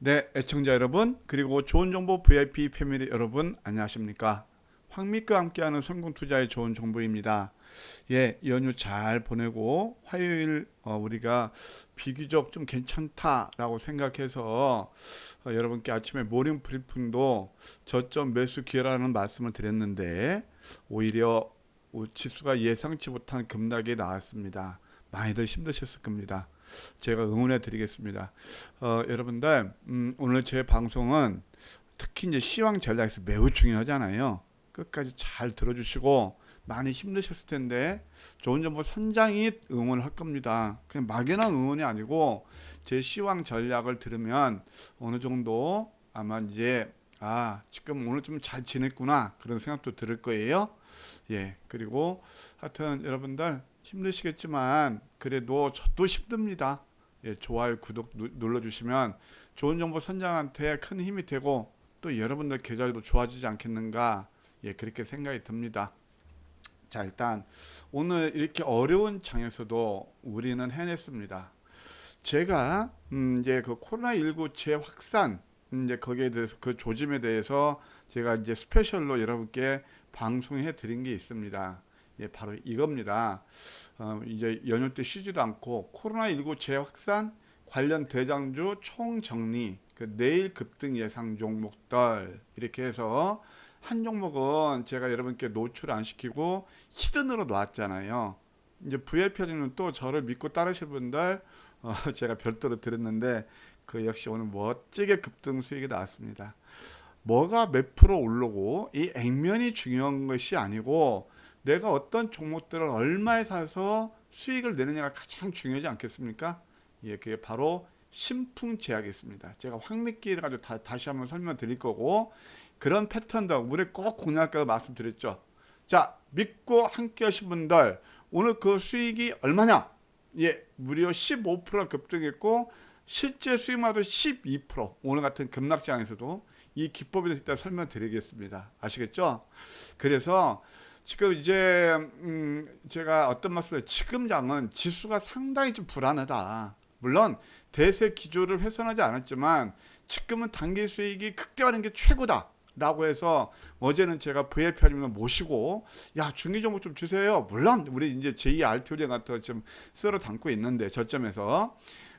네, 애청자 여러분, 그리고 좋은 정보 VIP 패밀리 여러분, 안녕하십니까? 황미과 함께하는 성공 투자의 좋은 정보입니다. 예, 연휴 잘 보내고 화요일 어, 우리가 비교적 좀 괜찮다라고 생각해서 어, 여러분께 아침에 모닝 브리핑도 저점 매수 기회라는 말씀을 드렸는데 오히려 지수가 예상치 못한 급락이 나왔습니다. 많이들 힘드셨을 겁니다. 제가 응원해 드리겠습니다. 어, 여러분들 음, 오늘 제 방송은 특히 이제 시황 전략에서 매우 중요하잖아요. 끝까지 잘 들어주시고 많이 힘드셨을 텐데 좋은 정보 선장이 응원을 할 겁니다. 그냥 막연한 응원이 아니고 제 시황 전략을 들으면 어느 정도 아마 이제 아 지금 오늘 좀 잘 지냈구나 그런 생각도 들을 거예요. 예 그리고 하여튼 여러분들 힘드시겠지만 그래도 저도 힘듭니다. 예, 좋아요, 구독 누, 눌러주시면 좋은 정보 선장한테 큰 힘이 되고 또 여러분들 계좌도 좋아지지 않겠는가 예, 그렇게 생각이 듭니다. 자, 일단 오늘 이렇게 어려운 장에서도 우리는 해냈습니다. 제가 음, 이제 그 코로나 19 재확산 이제 거기에 대해서 그 조짐에 대해서 제가 이제 스페셜로 여러분께 방송해 드린 게 있습니다. 예, 바로 이겁니다. 어, 이제 연휴 때 쉬지도 않고 코로나19 재확산 관련 대장주 총정리, 그 내일 급등 예상 종목들 이렇게 해서 한 종목은 제가 여러분께 노출 안 시키고 히든으로 놨잖아요. 이제 VIP는 또 저를 믿고 따르실 분들 어, 제가 별도로 드렸는데 그 역시 오늘 멋지게 급등 수익이 나왔습니다. 뭐가 몇 프로 오르고 이 액면이 중요한 것이 아니고 내가 어떤 종목들을 얼마에 사서 수익을 내느냐가 가장 중요하지 않겠습니까? 예, 그게 바로 신풍 제약이 있습니다 제가 황미끼를 가지고 다, 다시 한번 설명 드릴 거고 그런 패턴도 우리 꼭 공략하고 말씀드렸죠. 자, 믿고 함께 하신 분들 오늘 그 수익이 얼마냐? 예, 무려 15% 급등했고 실제 수익마도 12% 오늘 같은 급락장에서도 이 기법에 대해서 설명드리겠습니다. 아시겠죠? 그래서 지금 이제 음 제가 어떤 말씀을 지금 장은 지수가 상당히 좀 불안하다. 물론 대세 기조를 훼손하지 않았지만 지금은 단기 수익이 극대화하는 게 최고다. 라고 해서 어제는 제가 VIP님을 모시고 야 중기 종목 좀 주세요. 물론 우리 이제 제2 알토리아 같은 좀 쓸어 담고 있는데 저점에서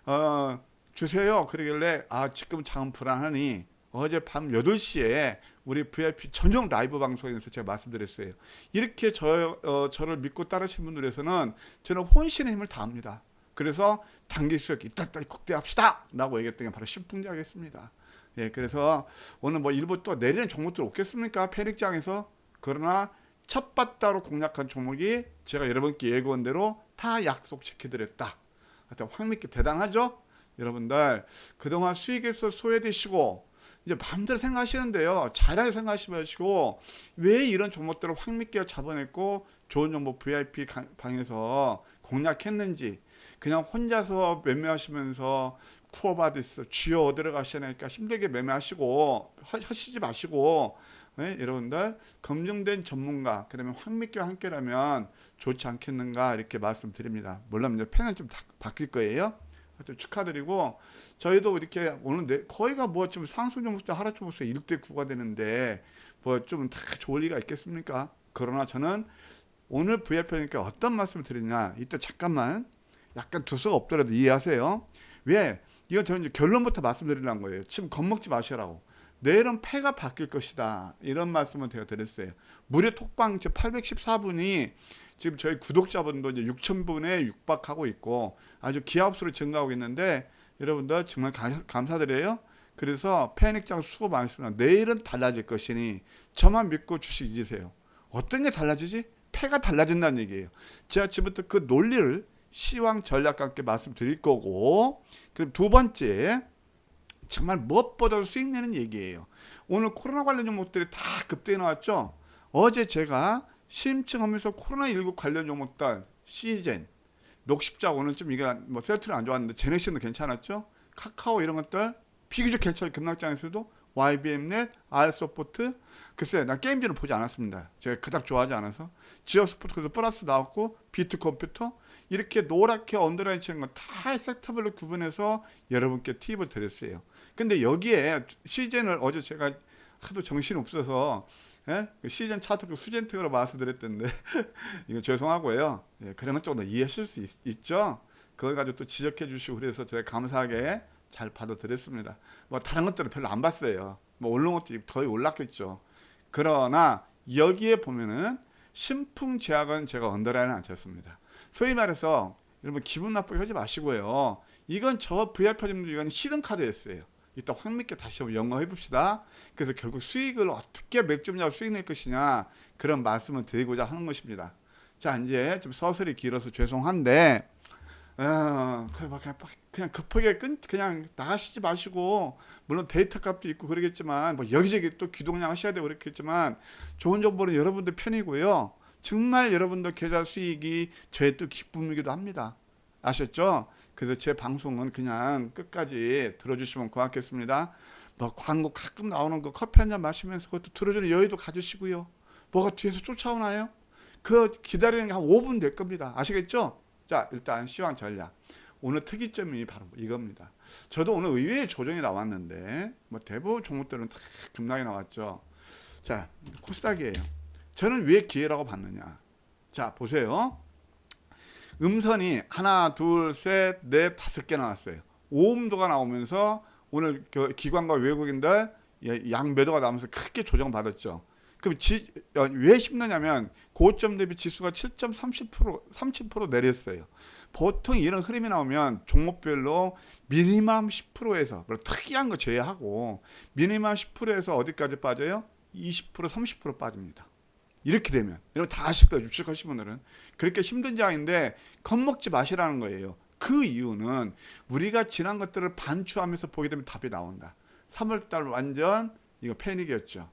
어 주세요. 그러길래 아 지금 장 불안하니 어제 밤 8시에 우리 VIP 전용 라이브 방송에서 제가 말씀드렸어요. 이렇게 저, 어, 저를 믿고 따르신 분들에서는 저는 혼신의 힘을 다합니다. 그래서 단기 수익 이따따 국대합시다! 라고 얘기했던 게 바로 신풍제하겠습니다. 예, 그래서 오늘 뭐 일부 또 내리는 종목들 없겠습니까? 패닉장에서. 그러나 첫 바다로 공략한 종목이 제가 여러분께 예고한 대로 다 약속 지켜드렸다. 하여튼 황미끼 대단하죠? 여러분들 그동안 수익에서 소외되시고 이제 마음대로 생각하시는데요. 잘하게 생각하시고 왜 이런 종목들을 확 믿게 잡아냈고 좋은 정보 VIP 방에서 공략했는지 그냥 혼자서 매매하시면서 쿠어바디스 쥐어 들어가시니까 힘들게 매매하시고 하시지 마시고 네? 여러분들 검증된 전문가 그러면 황미끼와 함께라면 좋지 않겠는가 이렇게 말씀드립니다. 물론 이제 펜은 좀 바뀔 거예요. 하여튼 축하드리고 저희도 이렇게 오는데 거의가 뭐 좀 상승 종목수 하루 종목수 1대 9가 되는데 뭐 좀 다 좋을 리가 있겠습니까? 그러나 저는 오늘 VIP니까 어떤 말씀을 드리냐 이때 잠깐만 약간 두서가 없더라도 이해하세요. 왜? 이건 저는 결론부터 말씀드리는 거예요. 지금 겁먹지 마시라고. 내일은 패가 바뀔 것이다. 이런 말씀을 제가 드렸어요. 무료 톡방 814분이 지금 저희 구독자분도 이제 6천 분에 육박하고 있고 아주 기하급수로 증가하고 있는데 여러분들 정말 가, 감사드려요. 그래서 패닉장 수고 많으시나 내일은 달라질 것이니 저만 믿고 주식 잊으세요. 어떤 게 달라지지? 패가 달라진다는 얘기예요. 제가 지금부터 그 논리를 시황 전략과 함께 말씀드릴 거고 그리고 두 번째 정말 무엇보다도 수익 내는 얘기예요. 오늘 코로나 관련 종목들이 다 급등해 나왔죠. 어제 제가 심층하면서 코로나19 관련 종목들 시젠, 녹십자 오늘 좀 이게 뭐 세트는 안 좋았는데 제네시는 괜찮았죠. 카카오 이런 것들 비교적 괜찮은 급락장에서도 YBM넷, R소프트 글쎄 나 게임즈는 보지 않았습니다. 제가 그닥 좋아하지 않아서 지역스포트도 플러스 나왔고 비트컴퓨터 이렇게 노랗게 언더라인 치는 건다 섹터별로 구분해서 여러분께 팁을 드렸어요. 근데 여기에 시즌을 어제 제가 하도 정신 없어서 예? 그 시즌 차트를 수젠특으로 말씀드렸던데 이거 죄송하고요. 예, 건 조금 더 이해하실 수 있, 죠 그걸 가지고 또 지적해 주시고 그래서 제가 감사하게 잘 받아들였습니다. 뭐 다른 것들은 별로 안 봤어요. 뭐 오른 것도 거의 올랐겠죠. 그러나 여기에 보면은 신풍 제약은 제가 언더라인을 안 쳤습니다. 소위 말해서 여러분 기분 나쁘게 하지 마시고요. 이건 저 VIP님들 이건 시든 카드였어요. 이따 황밌게 다시 한번 연구해 봅시다. 그래서 결국 수익을 어떻게 맥주냐 수익 낼 것이냐 그런 말씀을 드리고자 하는 것입니다. 자 이제 좀 서설이 길어서 죄송한데 어, 그냥, 그냥 급하게 끈, 그냥 나가시지 마시고 물론 데이터 값도 있고 그러겠지만 뭐 여기저기 또 기동량 하셔야 되고 그렇겠지만 좋은 정보는 여러분들 편이고요. 정말 여러분들 계좌 수익이 저의 또 기쁨이기도 합니다. 아셨죠? 그래서 제 방송은 그냥 끝까지 들어주시면 고맙겠습니다. 뭐 광고 가끔 나오는 거 커피 한 잔 마시면서 그것도 들어주는 여유도 가지시고요. 뭐가 뒤에서 쫓아오나요? 그 기다리는 게 한 5분 될 겁니다. 아시겠죠? 자, 일단 시황 전략. 오늘 특이점이 바로 이겁니다. 저도 오늘 의외의 조정이 나왔는데 뭐 대부분 종목들은 다 급락이 나왔죠. 자, 코스닥이에요. 저는 왜 기회라고 봤느냐? 자, 보세요. 음선이 하나, 둘, 셋, 넷, 다섯 개 나왔어요. 오음도가 나오면서 오늘 그 기관과 외국인들 양매도가 나오면서 크게 조정받았죠. 그럼 지, 어, 왜 힘드냐면 고점 대비 지수가 7.30% 30% 내렸어요. 보통 이런 흐름이 나오면 종목별로 미니멈 10%에서 특이한 거 제외하고 미니멈 10%에서 어디까지 빠져요? 20% 30% 빠집니다. 이렇게 되면 여러분 다 아실 거예요. 주식하신 분들은 그렇게 힘든 장인데 겁먹지 마시라는 거예요. 그 이유는 우리가 지난 것들을 반추하면서 보게 되면 답이 나온다. 3월달 완전 이거 패닉이었죠.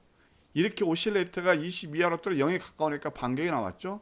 이렇게 오실레이터가 22하로 또 0에 가까우니까 반격이 나왔죠.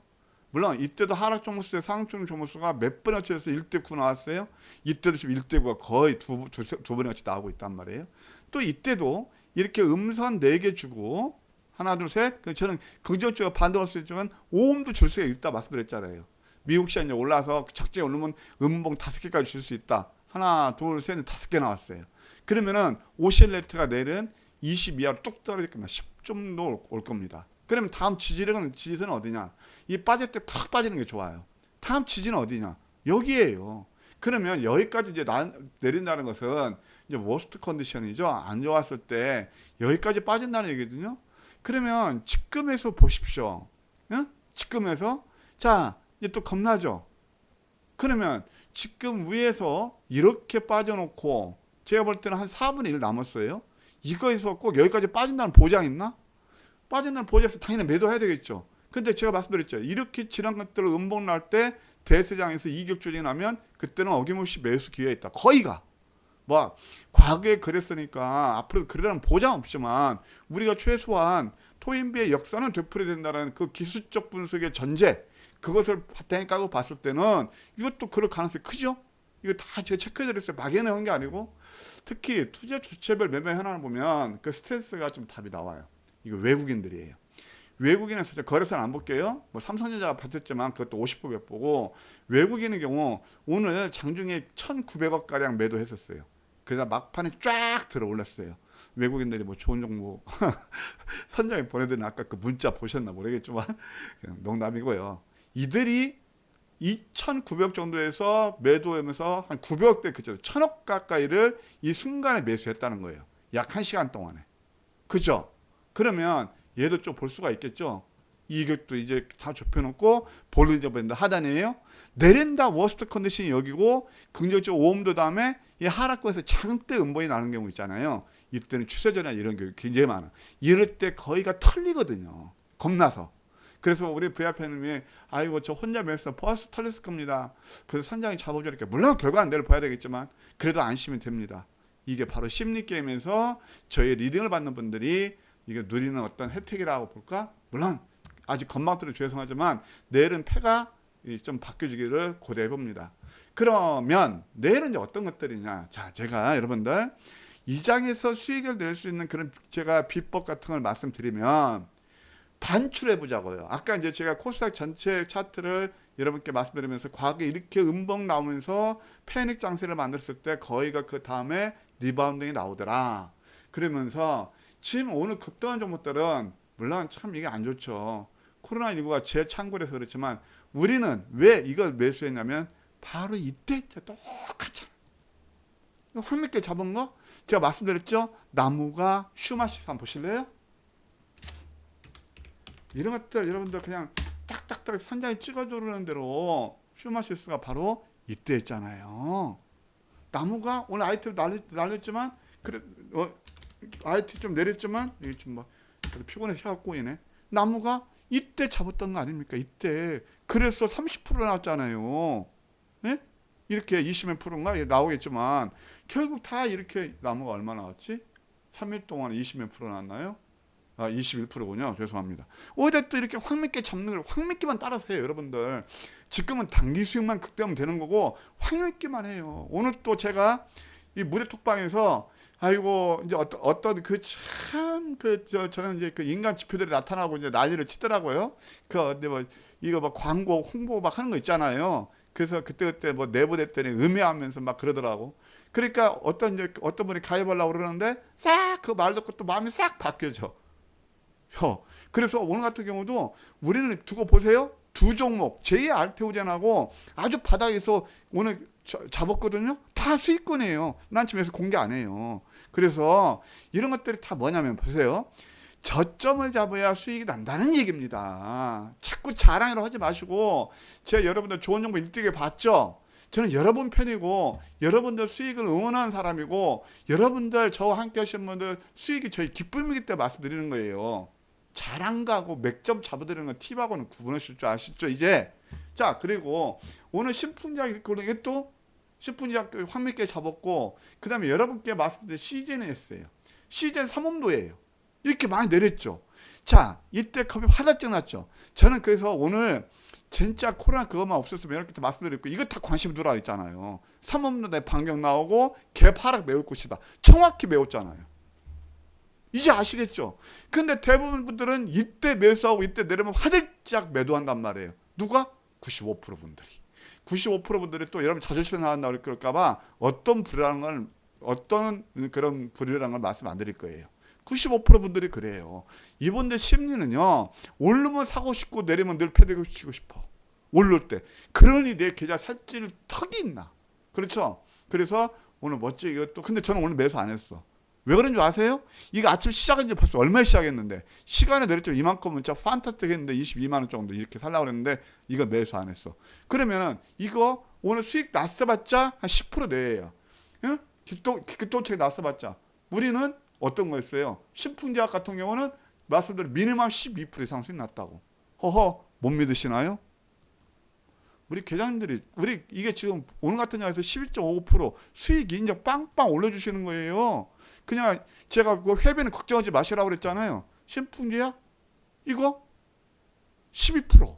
물론 이때도 하락 종목수의 상승 종목수가 몇 번에 걸쳐서 1대 9 나왔어요. 이때도 지금 1대 9가 거의 두, 두, 두 번에 걸쳐 나오고 있단 말이에요. 또 이때도 이렇게 음선 4개 주고 하나 둘 셋. 저는 긍정적으로 반등할 수 있지만 오음도 줄 수가 있다 말씀드렸잖아요. 미국 시장 이제 올라서 적재 오르면 음봉 다섯 개까지 줄 수 있다. 하나 둘셋 다섯 개 나왔어요. 그러면은 오실레이트가 내일은 22하로 뚝 떨어질 겁니다. 10점도 올 겁니다. 그러면 다음 지지력은 지지선은 어디냐? 이 빠질 때팍 빠지는 게 좋아요. 다음 지지는 어디냐? 여기에요. 그러면 여기까지 이제 나, 내린다는 것은 이제 워스트 컨디션이죠. 안 좋았을 때 여기까지 빠진다는 얘기거든요. 그러면 지금에서 보십시오. 응? 지금에서 자 이제 또 겁나죠. 그러면 지금 위에서 이렇게 빠져놓고 제가 볼 때는 한 4분의 1 남았어요. 이거에서 꼭 여기까지 빠진다는 보장 있나? 빠진다는 보장에서 당연히 매도해야 되겠죠. 근데 제가 말씀드렸죠. 이렇게 지난 것들을 음봉 날 때 대세장에서 이격 조정이 나면 그때는 어김없이 매수 기회가 있다. 거의가. 뭐 과거에 그랬으니까 앞으로 그러라는 보장 없지만 우리가 최소한 토인비의 역사는 되풀이 된다는 그 기술적 분석의 전제 그것을 바탕에 까고 봤을 때는 이것도 그럴 가능성이 크죠. 이거 다 제가 체크해드렸어요. 막연한 게 아니고 특히 투자 주체별 매매 현황을 보면 그 스트레스가 좀 답이 나와요. 이거 외국인들이에요. 외국인에서 거래소는 안 볼게요. 뭐 삼성전자가 버텼지만 그것도 50%몇 보고 외국인의 경우 오늘 장중에 1,900억 가량 매도했었어요. 그래서 막판에 쫙 들어 올랐어요. 외국인들이 뭐 좋은 정보 선장에 보내드린 아까 그 문자 보셨나 모르겠지만 농담이고요. 이들이 2,900 정도에서 매도하면서 한 900억대 그죠. 1,000억 가까이를 이 순간에 매수했다는 거예요. 약 1시간 동안에. 그죠? 그러면 얘도 좀 볼 수가 있겠죠. 이것도 이제 다 좁혀놓고 볼리저 밴드 하단이에요. 내린다 워스트 컨디션이 여기고 긍정적 오음도 다음에 이 하락권에서 장대 음봉이 나는 경우 있잖아요. 이때는 추세전이나 이런 경우 굉장히 많아. 이럴 때 거의가 털리거든요. 겁나서. 그래서 우리 VIP님이 아이고 저 혼자 매서 버스 털렸을 겁니다. 그래서 선장이 잡아주니까 물론 결과는 내일 봐야 되겠지만 그래도 안심이 됩니다. 이게 바로 심리 게임에서 저희 리딩을 받는 분들이 이게 누리는 어떤 혜택이라고 볼까? 물론 아직 건망들은 죄송하지만 내일은 패가 좀 바뀌어지기를 고대해 봅니다. 그러면 내일은 이제 어떤 것들이냐? 자, 제가 여러분들 이 장에서 수익을 낼 수 있는 그런 제가 비법 같은 걸 말씀드리면 반출해 보자고요. 아까 이제 제가 코스닥 전체 차트를 여러분께 말씀드리면서 과거에 이렇게 음봉 나오면서 패닉 장세를 만들었을 때 거의가 그 다음에 리바운딩이 나오더라. 그러면서 지금 오늘 급등한 종목들은 물론 참 이게 안 좋죠. 코로나19가 재창궐해서 그렇지만 우리는 왜 이걸 매수했냐면 바로 이때 똑같잖아. 황밌게 잡은 거 제가 말씀드렸죠. 나무가 슈마시스 한번 보실래요? 이런 것들 여러분들 그냥 딱딱딱 선장에 찍어주는 대로 슈마시스가 바로 이때 했잖아요. 나무가 오늘 아이템 날렸, 날렸지만 그래 어, 아이템 좀 내렸지만 이게 좀뭐 피곤해서 혀가 꼬이네. 나무가 이때 잡았던 거 아닙니까? 이때 그래서 30% 나왔잖아요. 예? 이렇게 20몇 프로인가 나오겠지만 결국 다 이렇게 나무가 얼마 나왔지? 3일 동안 20몇 프로 나왔나요? 아, 21%군요. 죄송합니다. 또 이렇게 확밌게 잡는 걸 확밌기만 따라서 해요, 여러분들. 지금은 단기 수익만 극대하면 되는 거고 확밌기만 해요. 오늘 또 제가 이 무료 톡방에서 아이고 이제 어떤 어떤 그 참 그 저 저는 이제 그 인간 지표들이 나타나고 이제 난리를 치더라고요. 그 근데 뭐 이거 막 광고 홍보 막 하는 거 있잖아요. 그래서 그때 그때 뭐 내보냈더니 음해하면서 막 그러더라고. 그러니까 어떤 이제 어떤 분이 가입하려고 그러는데 싹 그 말 듣고 또 마음이 싹 바뀌어져. 혀. 그래서 오늘 같은 경우도 우리는 두고 보세요. 두 종목 제2 알테오젠하고 아주 바닥에서 오늘 저- 잡았거든요. 다 수익권이에요. 난 집에서 공개 안 해요. 그래서 이런 것들이 다 뭐냐면 보세요. 저점을 잡아야 수익이 난다는 얘기입니다. 자꾸 자랑이라 하지 마시고 제가 여러분들 좋은 정보 일찍에 봤죠. 저는 여러분 편이고 여러분들 수익을 응원하는 사람이고 여러분들 저와 함께 하시는 분들 수익이 저희 기쁨이기 때문에 말씀드리는 거예요. 자랑가고 맥점 잡아드리는 건 팁하고는 구분하실 줄 아시죠 이제 자 그리고 오늘 신풍작 그러게 또 신풍작 황미께 잡았고 그 다음에 여러분께 말씀드린 시즌에 했어요 시즌 3원도예요 이렇게 많이 내렸죠 자 이때 컵이 화들짝 났죠 저는 그래서 오늘 진짜 코로나 그것만 없었으면 이렇게 말씀드렸고 이거 다 관심 들어와 있잖아요 3원도에 반경 나오고 개파락 메울 것이다 정확히 메웠잖아요 이제 아시겠죠? 근데 대부분 분들은 이때 매수하고 이때 내려면 화들짝 매도한단 말이에요. 누가? 95% 분들이. 95% 분들이 또 여러분 자존심 나간다 그럴까봐 어떤 불이라는 걸 어떤 그런 불이라는 걸 말씀 안 드릴 거예요. 95% 분들이 그래요. 이분들 심리는요. 오르면 사고 싶고 내리면 늘 패대고 치고 싶어. 오를 때. 그러니 내 계좌 살찌를 턱이 있나. 그렇죠? 그래서 오늘 멋지게 이것도 근데 저는 오늘 매수 안 했어. 왜 그런 줄 아세요? 이거 아침 시작한 지 벌써 얼마에 시작했는데 시간에 내렸죠 이만큼은 진짜 판타스틱 했는데 22만 원 정도 이렇게 살라고 그랬는데 이거 매수 안 했어 그러면은 이거 오늘 수익 났어봤자 한 10% 내외예요 응? 기또 기또책 났어봤자 우리는 어떤 거였어요 신풍제약 같은 경우는 말씀대로 미니멈 12% 이상 수익 났다고 허허 못 믿으시나요? 우리 계장님들이 우리 이게 지금 오늘 같은 경우에서 11.5% 수익이 이제 빵빵 올려주시는 거예요. 그냥 제가 그 회비는 걱정하지 마시라고 그랬잖아요. 신풍제약 이거 12%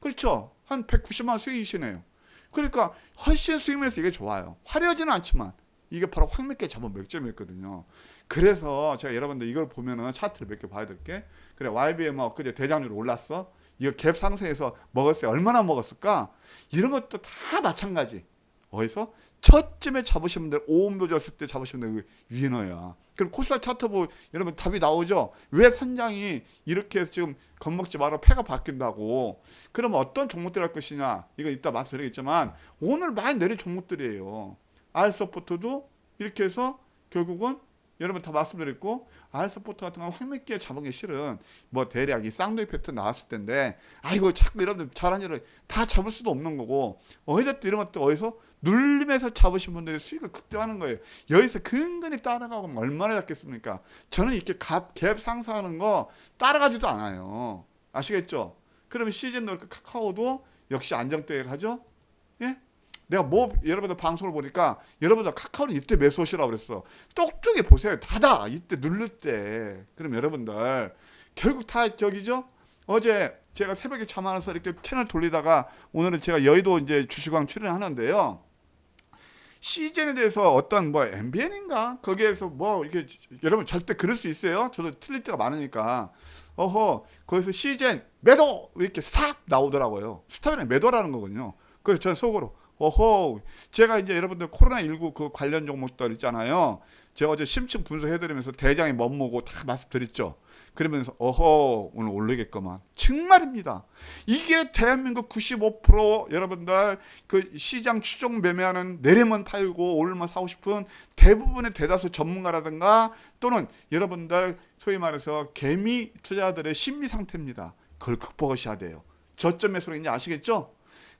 그렇죠. 한 190만 원 수익이시네요. 그러니까 훨씬 수익면서 이게 좋아요. 화려하지는 않지만 이게 바로 확몇개 잡은 맥점이었거든요. 그래서 제가 여러분들 이걸 보면은 차트를 몇 개 봐야 될게 그래 YBM 뭐 그제 대장률 올랐어. 이거 갭 상승해서 먹었어요. 얼마나 먹었을까? 이런 것도 다 마찬가지. 어디서? 첫쯤에 잡으신 분들 오음도 졌을 때 분들 그 위너야. 그럼 코스닥 차트 보 여러분 답이 나오죠. 왜 선장이 이렇게 지금 겁먹지 마라 패가 바뀐다고. 그럼 어떤 종목들 할 것이냐? 이거 이따 말씀드리겠지만 오늘 많이 내린 종목들이에요. 알서포트도 이렇게 해서 결국은 여러분 다 말씀드렸고 알서포트 같은 경우는 황맥기에 잡은 게 실은 뭐 대략 이 쌍둥이 패턴 나왔을 텐데 아이고 자꾸 여러분들 잘한 일을 다 잡을 수도 없는 거고 어디든 이런 것도 어디서 눌림에서 잡으신 분들이 수익을 극대화하는 거예요. 여기서 근근히 따라가면 얼마나 잡겠습니까? 저는 이렇게 갑, 갭 상승하는 거 따라가지도 않아요. 아시겠죠? 그러면 시즌 넣을 카카오도 역시 안정대에 가죠? 예? 내가 뭐 여러분들 방송을 보니까 여러분들 카카오는 이때 매수하시라고 그랬어. 똑똑히 보세요. 다다 이때 누를 때. 그럼 여러분들 결국 다 저기죠? 어제 제가 새벽에 잠안 와서 이렇게 채널 돌리다가 오늘은 제가 여의도 이제 주식왕 출연하는데요. 시즌에 대해서 어떤 뭐 MBN인가 거기에서 뭐 이게 여러분 절대 그럴 수 있어요. 저도 틀릴 때가 많으니까. 어허 거기서 시즌 매도 이렇게 스탑 나오더라고요. 스탑이랑 매도라는 거군요. 그래서 저는 속으로 어허 제가 이제 여러분들 코로나 19 그 관련 종목들 있잖아요. 제가 어제 심층 분석해드리면서 대장이 뭐뭐고 다 말씀드렸죠. 그러면서 어허 오늘 오르겠구만 정말입니다. 이게 대한민국 95% 여러분들 그 시장 추종 매매하는 내리면 팔고 오르면 사고 싶은 대부분의 대다수 전문가라든가 또는 여러분들 소위 말해서 개미 투자들의 심리 상태입니다. 그걸 극복하셔야 돼요. 저점 매수로 이제 아시겠죠?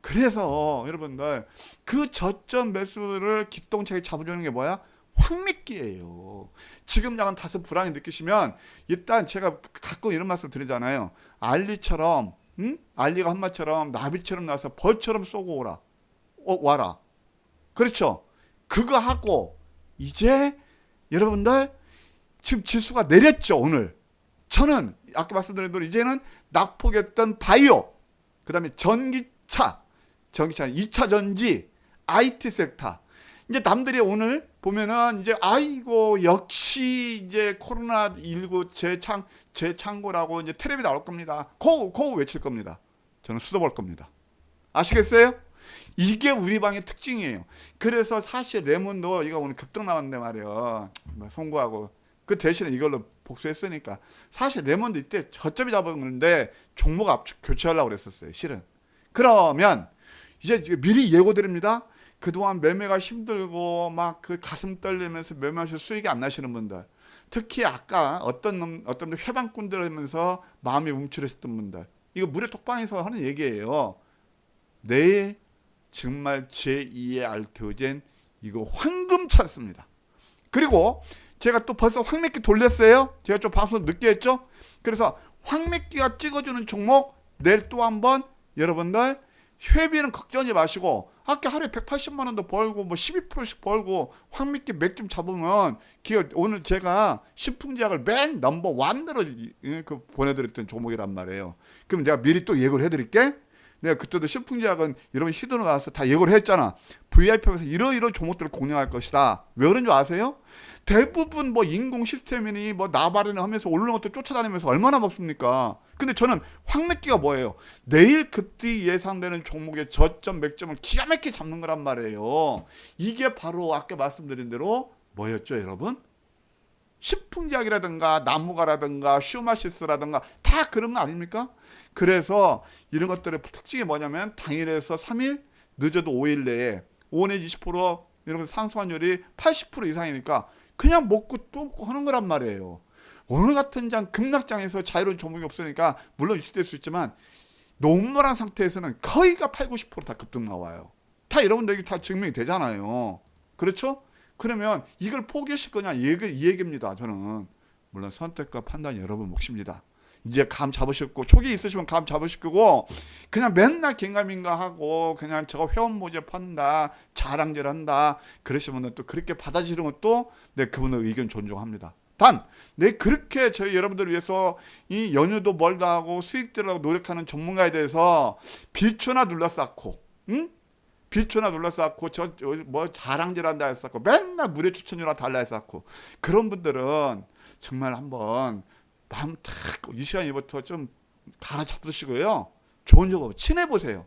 그래서 여러분들 그 저점 매수를 기똥차게 잡아주는 게 뭐야? 황미끼예요. 지금 약간 다소 불안이 느끼시면 일단 제가 가끔 이런 말씀 드리잖아요. 알리처럼 응? 알리가 한마처럼 나비처럼 나서 벌처럼 쏘고 오라. 어, 와라. 그렇죠. 그거 하고 이제 여러분들 지금 지수가 내렸죠 오늘. 저는 아까 말씀드린 대로 이제는 낙폭했던 바이오, 그다음에 전기차, 전기차 2차 전지, IT 섹터. 이제 남들이 오늘 보면은 이제 아이고 역시 이제 코로나 19 재창 재창고라고 이제 텔레비 나올 겁니다. 코코 외칠 겁니다. 저는 수도볼 겁니다. 아시겠어요? 이게 우리 방의 특징이에요. 그래서 사실 레몬도 이거 오늘 급등 나왔는데 말이에요. 뭐 송구하고 그 대신에 이걸로 복수했으니까 사실 레몬도 이때 저점이 잡은 건데 종목 압축 교체하려고 그랬었어요. 실은. 그러면 이제 미리 예고드립니다. 그동안 매매가 힘들고 막 그 가슴 떨리면서 매매하셔 수익이 안 나시는 분들 특히 아까 어떤 놈 어떤 놈 회방꾼들 하면서 마음이 움츠러졌던 분들 이거 무료 톡방에서 하는 얘기예요. 내일 정말 제2의 알테오젠 이거 황금 찬스입니다. 그리고 제가 또 벌써 황맥기 돌렸어요. 제가 좀 방송 늦게 했죠? 그래서 황맥기가 찍어주는 종목 내일 또 한번 여러분들 회비는 걱정하지 마시고 아까 하루에 180만 원도 벌고 뭐 12%씩 벌고 황미끼 맥좀 잡으면 기어 오늘 제가 신풍제약을 맨 넘버 원으로 그 보내드렸던 종목이란 말이에요. 그럼 내가 미리 또 예고를 해드릴게. 내가 그때도 신풍제약은 여러분 히드로 나와서 다 예고를 했잖아. VIP에서 이러이러 종목들을 공략할 것이다. 왜 그런 줄 아세요? 대부분 뭐 인공 시스템이니 뭐 나발이나 하면서 오르는 것들 쫓아다니면서 얼마나 먹습니까? 근데 저는 황맥기가 뭐예요? 내일 급등이 예상되는 종목의 저점 맥점을 기가 막히게 잡는 거란 말이에요. 이게 바로 아까 말씀드린 대로 뭐였죠, 여러분? 식품제약이라든가 나무가라든가 슈마시스라든가 다 그런 거 아닙니까? 그래서 이런 것들의 특징이 뭐냐면 당일에서 3일 늦어도 5일 내에 5 내지 20% 이런 상승환율이 80% 이상이니까 그냥 먹고 또 먹고 하는 거란 말이에요. 오늘 같은 장 급락장에서 자유로운 종목이 없으니까 물론 유출될 수 있지만 노멀한 상태에서는 거의가 8, 90%다 급등 나와요. 다 여러분들 다 증명이 되잖아요. 그렇죠? 그러면 이걸 포기하실 거냐 이, 얘기, 이 얘기입니다. 저는 물론 선택과 판단이 여러분 몫입니다. 이제 감 잡으셨고 초기 있으시면 감 잡으실 거고 그냥 맨날 긴가민가 하고 그냥 저거 회원 모집 판다 자랑질 한다 그러시면 또 그렇게 받아들이는 것도 내 그분의 의견 존중합니다. 단, 내 그렇게 저희 여러분들을 위해서 이 연휴도 멀다 하고 수익들하고 노력하는 전문가에 대해서 비추나 둘러싸고, 응? 비추나 둘러싸고 저 뭐 자랑질한다 했었고 맨날 무료 추천료나 달라 했었고 그런 분들은 정말 한번 마음 탁이 시간부터 좀 갈아 잡으시고요. 좋은 정보 친해 보세요.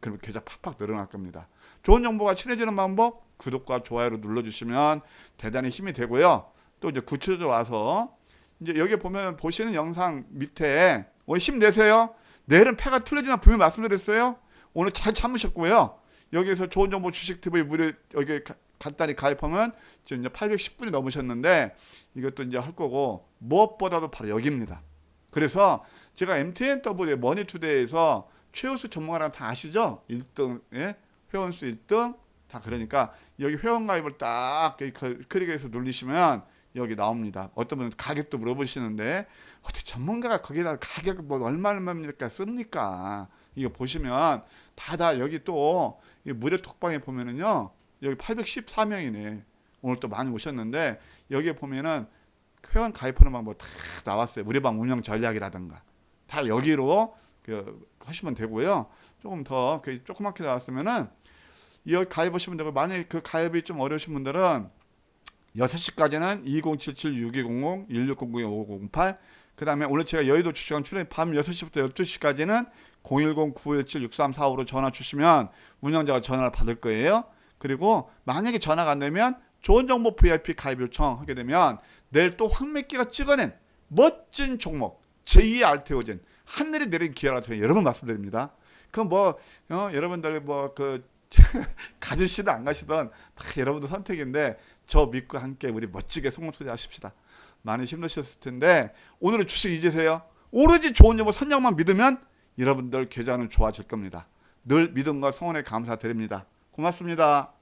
그러면 계좌 팍팍 늘어날 겁니다. 좋은 정보가 친해지는 방법 구독과 좋아요를 눌러주시면 대단히 힘이 되고요. 또 이제 구체적으로 와서 이제 여기 보면 보시는 영상 밑에 오늘 힘내세요. 내일은 패가 틀려지나 분명히 말씀드렸어요. 오늘 잘 참으셨고요. 여기에서 좋은 정보 주식 TV 무료 여기 가, 간단히 가입하면 지금 이제 810분이 넘으셨는데 이것도 이제 할 거고 무엇보다도 바로 여기입니다. 그래서 제가 MTNW 머니투데이에서 최우수 전문가랑 다 아시죠? 1등 예? 회원수 1등 다 그러니까 여기 회원 가입을 딱 클릭해서 눌리시면 여기 나옵니다. 어떤 분은 가격도 물어보시는데 어떻게 전문가가 거기다 가격 뭐 얼마입니까 씁니까? 이거 보시면 다다 여기 또 무료 톡방에 보면은요 여기 814명이네 오늘 또 많이 오셨는데 여기에 보면은 회원 가입하는 방법 다 나왔어요 무료방 운영 전략이라든가 다 여기로 그 하시면 되고요 조금 더 조그맣게 나왔으면은 이 가입하시면 되고 만약에 그 가입이 좀 어려우신 분들은 6시까지는 2077-6200, 1600-5508. 그 다음에 오늘 제가 여의도 주시간 출연 밤 6시부터 12시까지는 010-9517-6345로 전화 주시면 운영자가 전화를 받을 거예요. 그리고 만약에 전화가 안 되면 좋은 정보 VIP 가입 요청하게 되면 내일 또 황맥기가 찍어낸 멋진 종목 제2의 알테오젠 하늘이 내린 기회라 제가 여러 번 말씀드립니다. 그럼 뭐 어, 여러분들 뭐그 가지시든 안 가시든 다 여러분들 선택인데 저 믿고 함께 우리 멋지게 성공 투자 하십시다. 많이 힘드셨을 텐데 오늘은 주식 잊으세요. 오로지 좋은 정보 선정만 믿으면 여러분들 계좌는 좋아질 겁니다. 늘 믿음과 성원에 감사드립니다. 고맙습니다.